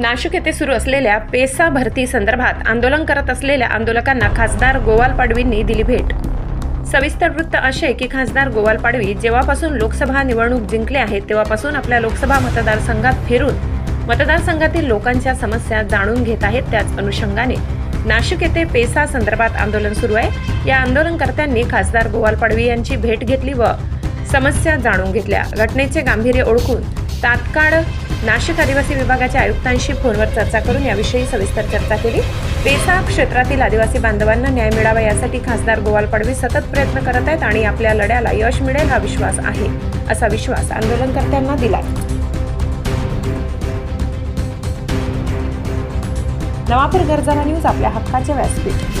नाशिक येथे सुरू असलेल्या पेसा भरती संदर्भात आंदोलन करत असलेल्या आंदोलकांना खासदार गोवाल पाडवींनी दिली भेट. सविस्तर वृत्त असे की खासदार गोवाल पाडवी जेव्हापासून लोकसभा निवडणूक जिंकले आहेत तेव्हापासून आपल्या लोकसभा मतदारसंघात फिरून मतदारसंघातील लोकांच्या समस्या जाणून घेत आहेत. त्याच अनुषंगाने नाशिक येथे पेसा संदर्भात आंदोलन सुरू आहे. या आंदोलनकर्त्यांनी खासदार गोवाल पाडवी यांची भेट घेतली व समस्या जाणून घेतल्या. घटनेचे गांभीर्य ओळखून तात्काळ नाशिक आदिवासी विभागाच्या आयुक्तांशी फोनवर चर्चा करून याविषयी सविस्तर चर्चा केली. पेसा क्षेत्रातील आदिवासी बांधवांना न्याय मिळावा यासाठी खासदार गोवाल पाडवी सतत प्रयत्न करत आहेत आणि आपल्या लढ्याला यश मिळेल हा विश्वास आहे असा विश्वास आंदोलनकर्त्यांना दिला. नवापूर गर्जना न्यूज आपल्या हक्काचे व्यासपीठ.